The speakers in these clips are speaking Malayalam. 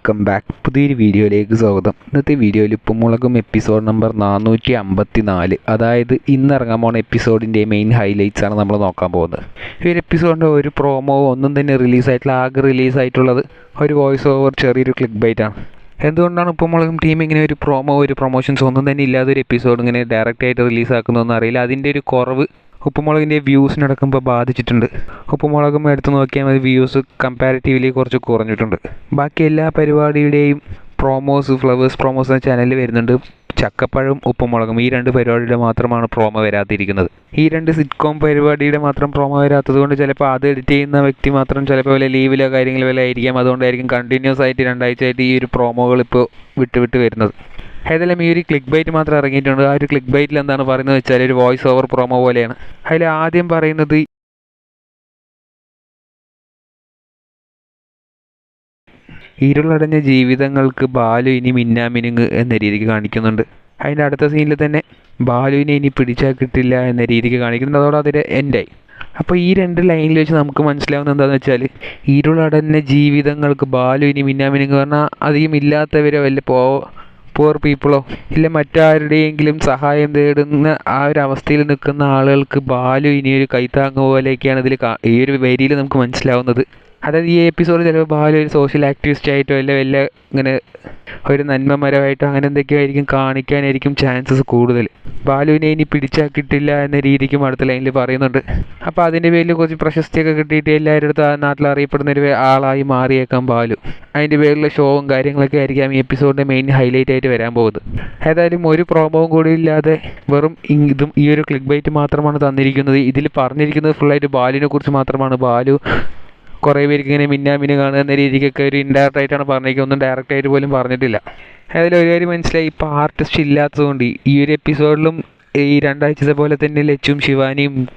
Welcome back. പുതിയൊരു വീഡിയോയിലേക്ക് സ്വാഗതം. ഇന്നത്തെ വീഡിയോയിൽ ഉപ്പുമുളകും എപ്പിസോഡ് നമ്പർ നാനൂറ്റി അമ്പത്തി നാല് അതായത് ഇന്ന് ഇറങ്ങാൻ പോണ എപ്പിസോഡിന്റെ മെയിൻ ഹൈലൈറ്റ്സ് ആണ് നമ്മൾ നോക്കാൻ പോകുന്നത്. ഈ ഒരു എപ്പിസോഡിന്റെ ഒരു പ്രോമോ ഒന്നും തന്നെ റിലീസായിട്ടുള്ള ആകെ റിലീസായിട്ടുള്ളത് ഒരു വോയിസ് ഓവർ ചെറിയൊരു ക്ലിക്ക് ബൈറ്റ് ആണ്. എന്തുകൊണ്ടാണ് ഉപ്പുമുളകും ടീം ഇങ്ങനെ ഒരു പ്രോമോ ഒരു പ്രൊമോഷൻസ് ഒന്നും തന്നെ ഇല്ലാതെ ഒരു എപ്പിസോഡ് ഇങ്ങനെ ഡയറക്റ്റായിട്ട് റിലീസാക്കുന്നതെന്ന് അറിയില്ല. അതിന്റെ ഒരു കുറവ് ഉപ്പുമുളകിന്റെ വ്യൂസിനടക്കുമ്പോൾ ബാധിച്ചിട്ടുണ്ട്. ഉപ്പുമുളകും എടുത്തു നോക്കിയാൽ മതി വ്യൂസ് കമ്പാരിറ്റീവ്ലി കുറച്ച് കുറഞ്ഞിട്ടുണ്ട്. ബാക്കി എല്ലാ പരിപാടിയുടെയും പ്രോമോസ് ഫ്ലവേഴ്സ് പ്രോമോസ് എന്ന ചാനലിൽ വരുന്നുണ്ട്. ചക്കപ്പഴം ഉപ്പുമുളകും ഈ രണ്ട് പരിപാടിയുടെ മാത്രമാണ് പ്രോമോ വരാതിരിക്കുന്നത്. ഈ രണ്ട് സിറ്റ്കോം പരിപാടിയുടെ മാത്രം പ്രോമോ വരാത്തത് കൊണ്ട് ചിലപ്പോൾ അത് എഡിറ്റ് ചെയ്യുന്ന വ്യക്തി മാത്രം ചിലപ്പോൾ വല്ല ലീവിലോ കാര്യങ്ങളോ വല്ല ആയിരിക്കാം. അതുകൊണ്ടായിരിക്കും കണ്ടിന്യൂസ് ആയിട്ട് രണ്ടാഴ്ചയായിട്ട് ഈ ഒരു പ്രോമോകൾ ഇപ്പോൾ വിട്ട് വിട്ട് വരുന്നത്. ഏതായാലും ഈ ഒരു ക്ലിക്ക് ബൈറ്റ് മാത്രം ഇറങ്ങിയിട്ടുണ്ട്. ആ ഒരു ക്ലിക്ക് ബൈറ്റിൽ എന്താണ് പറയുന്നത് വെച്ചാൽ ഒരു വോയിസ് ഓവർ പ്രൊമോ പോലെയാണ്. അതിൽ ആദ്യം പറയുന്നത് ഇരുളടഞ്ഞ ജീവിതങ്ങൾക്ക് ബാലു ഇനി മിന്നാമിനുങ്ങ് എന്ന രീതിക്ക് കാണിക്കുന്നുണ്ട്. അതിന്റെ അടുത്ത സീനിൽ തന്നെ ബാലുവിനെ ഇനി പിടിച്ചാൽ കിട്ടില്ല എന്ന രീതിക്ക് കാണിക്കുന്നുണ്ട്. അതോടെ അതിന്റെ എൻഡായി അപ്പോൾ ഈ രണ്ട് ലൈനിൽ വെച്ച് നമുക്ക് മനസ്സിലാവുന്നത് എന്താണെന്ന് വെച്ചാൽ ഇരുളടഞ്ഞ ജീവിതങ്ങൾക്ക് ബാലു ഇനി മിന്നാമിനുങ്ങ് പറഞ്ഞാൽ അധികം ഇല്ലാത്തവരോ വല്ല പോ പുവർ പീപ്പിളോ ഇല്ല മറ്റാരുടെയെങ്കിലും സഹായം തേടുന്ന ആ ഒരു അവസ്ഥയിൽ നിൽക്കുന്ന ആളുകൾക്ക് ബാലു ഇനിയൊരു കൈത്താങ്ങ് പോലെയൊക്കെയാണ് ഇതിൽ ഈ ഒരു വരിയിൽ നമുക്ക് മനസ്സിലാവുന്നത്. അതായത് ഈ എപ്പിസോഡ് ചിലപ്പോൾ ബാലു ഒരു സോഷ്യൽ ആക്ടിവിസ്റ്റ് ആയിട്ടോ അല്ല വല്ല ഇങ്ങനെ ഒരു നന്മമരമായിട്ടോ അങ്ങനെ എന്തൊക്കെയോ ആയിരിക്കും കാണിക്കാനായിരിക്കും ചാൻസസ് കൂടുതൽ. ബാലുവിനെ ഇനി പിടിച്ചാൽ കിട്ടില്ല എന്ന രീതിക്കും അടുത്ത ലൈനിൽ പറയുന്നുണ്ട്. അപ്പോൾ അതിന്റെ പേരിൽ കുറച്ച് പ്രശസ്തിയൊക്കെ കിട്ടിയിട്ട് എല്ലാവരുടെ അടുത്ത് ആ നാട്ടിൽ അറിയപ്പെടുന്ന ഒരു ആളായി മാറിയേക്കാം ബാലു. അതിന്റെ പേരിലുള്ള ഷോവും കാര്യങ്ങളൊക്കെ ആയിരിക്കാം ഈ എപ്പിസോഡിന്റെ മെയിൻ ഹൈലൈറ്റ് ആയിട്ട് വരാൻ പോകുന്നത്. ഏതായാലും ഒരു പ്രോമവും കൂടി ഇല്ലാതെ വെറും ഇതും ഈ ഒരു ക്ലിക്ക് ബൈറ്റ് മാത്രമാണ് തന്നിരിക്കുന്നത്. ഇതിൽ പറഞ്ഞിരിക്കുന്നത് ഫുള്ളായിട്ട് ബാലുവിനെ കുറിച്ച് മാത്രമാണ്. ബാലു കുറേ പേർക്ക് ഇങ്ങനെ മിന്നാമിന് കാണുക എന്ന രീതിക്കൊക്കെ ഒരു ഇൻഡയറക്റ്റ് ആയിട്ടാണ് പറഞ്ഞിരിക്കുന്നത്. ഒന്നും ഡയറക്റ്റ് ആയിട്ട് പോലും പറഞ്ഞിട്ടില്ല. അതിൽ ഒരു കാര്യം മനസ്സിലായി. ഇപ്പോൾ ആർട്ടിസ്റ്റ് ഇല്ലാത്തതുകൊണ്ട് ഈ ഒരു എപ്പിസോഡിലും ഈ രണ്ടാഴ്ചത്തെ പോലെ തന്നെ ലച്ചും ശിവാനിയും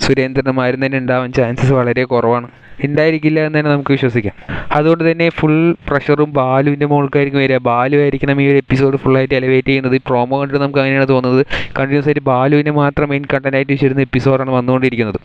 സുരേന്ദ്രനുമാരും തന്നെ ഉണ്ടാവാൻ ചാൻസസ് വളരെ കുറവാണ്. ഉണ്ടായിരിക്കില്ല എന്ന് തന്നെ നമുക്ക് വിശ്വസിക്കാം. അതുകൊണ്ട് തന്നെ ഫുൾ പ്രഷറും ബാലുവിന്റെ മുകൾക്കായിരിക്കും വരിക. ബാലു ആയിരിക്കണം ഈ ഒരു എപ്പിസോഡ് ഫുള്ളായിട്ട് എലവേറ്റ് ചെയ്യുന്നത്. പ്രോമോ കണ്ടിട്ട് നമുക്ക് അങ്ങനെയാണ് തോന്നുന്നത്. കണ്ടിന്യൂസ് ആയിട്ട് ബാലുവിനെ മാത്രം മെയിൻ കണ്ടന്റായിട്ട് വെച്ചിരുന്ന എപ്പിസോഡാണ് വന്നുകൊണ്ടിരിക്കുന്നത്.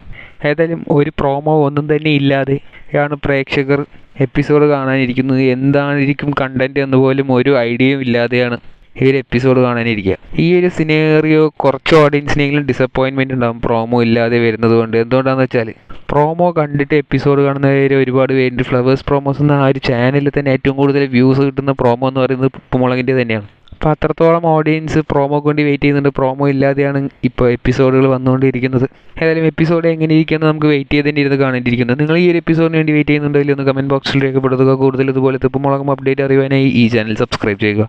ഏതായാലും ഒരു പ്രോമോ ഒന്നും തന്നെ ഇല്ലാതെ ആണ് പ്രേക്ഷകർ എപ്പിസോഡ് കാണാനിരിക്കുന്നത്. എന്താണിരിക്കും കണ്ടന്റ് എന്ന് പോലും ഒരു ഐഡിയയും ഇല്ലാതെയാണ് ഈ ഒരു എപ്പിസോഡ് കാണാനിരിക്കുക. ഈ ഒരു സിനേറിയോ കുറച്ച് ഓഡിയൻസിനെങ്കിലും ഡിസപ്പോയിൻമെന്റ് ഉണ്ടാകും പ്രോമോ ഇല്ലാതെ വരുന്നത് കൊണ്ട്. എന്തുകൊണ്ടാണെന്ന് വെച്ചാൽ പ്രോമോ കണ്ടിട്ട് എപ്പിസോഡ് കാണുന്നവർ ഒരുപാട് പേരുണ്ട്. ഫ്ലവേഴ്സ് പ്രോമോസ് എന്ന ആ ഒരു ചാനലിൽ തന്നെ ഏറ്റവും കൂടുതൽ വ്യൂസ് കിട്ടുന്ന പ്രോമോ എന്ന് പറയുന്നത് ഉപ്പുമുളകിന്റെ തന്നെയാണ്. അപ്പോൾ അത്രത്തോളം ഓഡിയൻസ് പ്രോമോ വേണ്ടി വെയിറ്റ് ചെയ്യുന്നുണ്ട്. പ്രോമോ ഇല്ലാതെയാണ് ഇപ്പോൾ എപ്പിസോഡുകൾ വന്നുകൊണ്ടിരിക്കുന്നത്. ഏതായാലും എപ്പിസോഡ് എങ്ങനെ ഇരിക്കുമെന്ന് നമുക്ക് വെയിറ്റ് ചെയ്ത് തന്നെ ഇരുന്ന് കാണേണ്ടിയിരിക്കുന്നത് നിങ്ങൾ ഈ ഒരു എപ്പിസോഡിന് വേണ്ടി വെയിറ്റ് ചെയ്യുന്നുണ്ടെങ്കിൽ ഒന്ന് കമന്റ് ബോക്സിൽ രേഖപ്പെടുത്തുക. കൂടുതൽ ഇതുപോലത്തെ ഉപ്പുമുളകും അപ്ഡേറ്റ് അറിയുവാനായി ഈ ചാനൽ സബ്സ്ക്രൈബ് ചെയ്യുക.